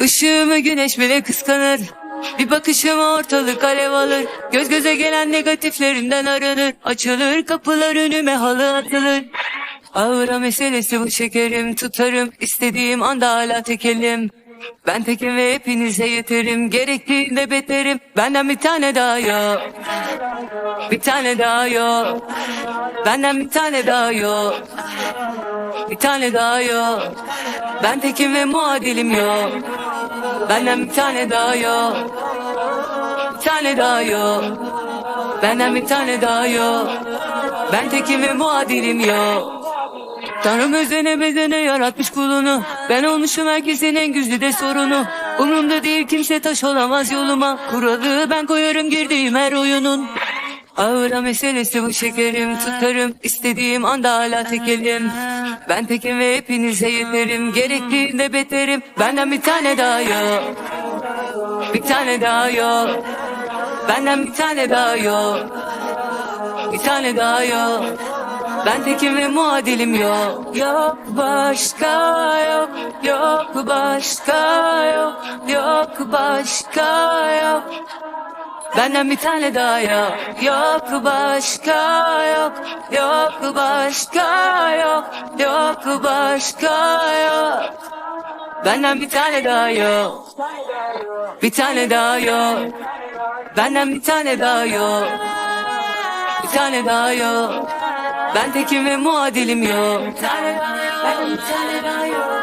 Işığımı güneş bile kıskanır. Bir bakışım ortalık alev alır. Göz göze gelen negatiflerinden aranır Açılır kapılar önüme halı atılır. Ağıra meselesi bu şekerim Tutarım. İstediğim anda hala tekelim. Ben tekim ve hepinize yeterim. Gerektiğinde beterim. Benden bir tane daha yok. Bir tane daha yok. Benden bir tane daha yok Bir tane daha yok. Ben tekim ve muadilim yok. Benden bir tane daha yok. Bir tane daha yok. Benden bir tane daha yok. Ben tekim ve muadilim yok. Tanrım özene bezene yaratmış kulunu. Ben olmuşum herkesin en güzide sorunu. Umurumda değil kimse taş olamaz yoluma. Kuralı ben koyarım girdiğim her oyunun Ağıra meselesi bu şekerim Tutarım istediğim anda hala tekelim. Ben tekim ve hepinize yeterim Gerektiğinde beterim. Benden bir tane daha yok. Bir tane daha yok. Benden bir tane daha yok. Bir tane daha yok. Ben tekim ve muadilim yok. Yok başka yok Yok başka yok Yok başka yok Benden bir tane daha yok. Yok başka yok. Yok başka yok. Yok başka yok. Benden bir tane daha yok. Bir tane daha yok. Benden bir tane daha yok. Bir tane daha yok. Ben tekim ve muadilim yok. Bir tane daha yok.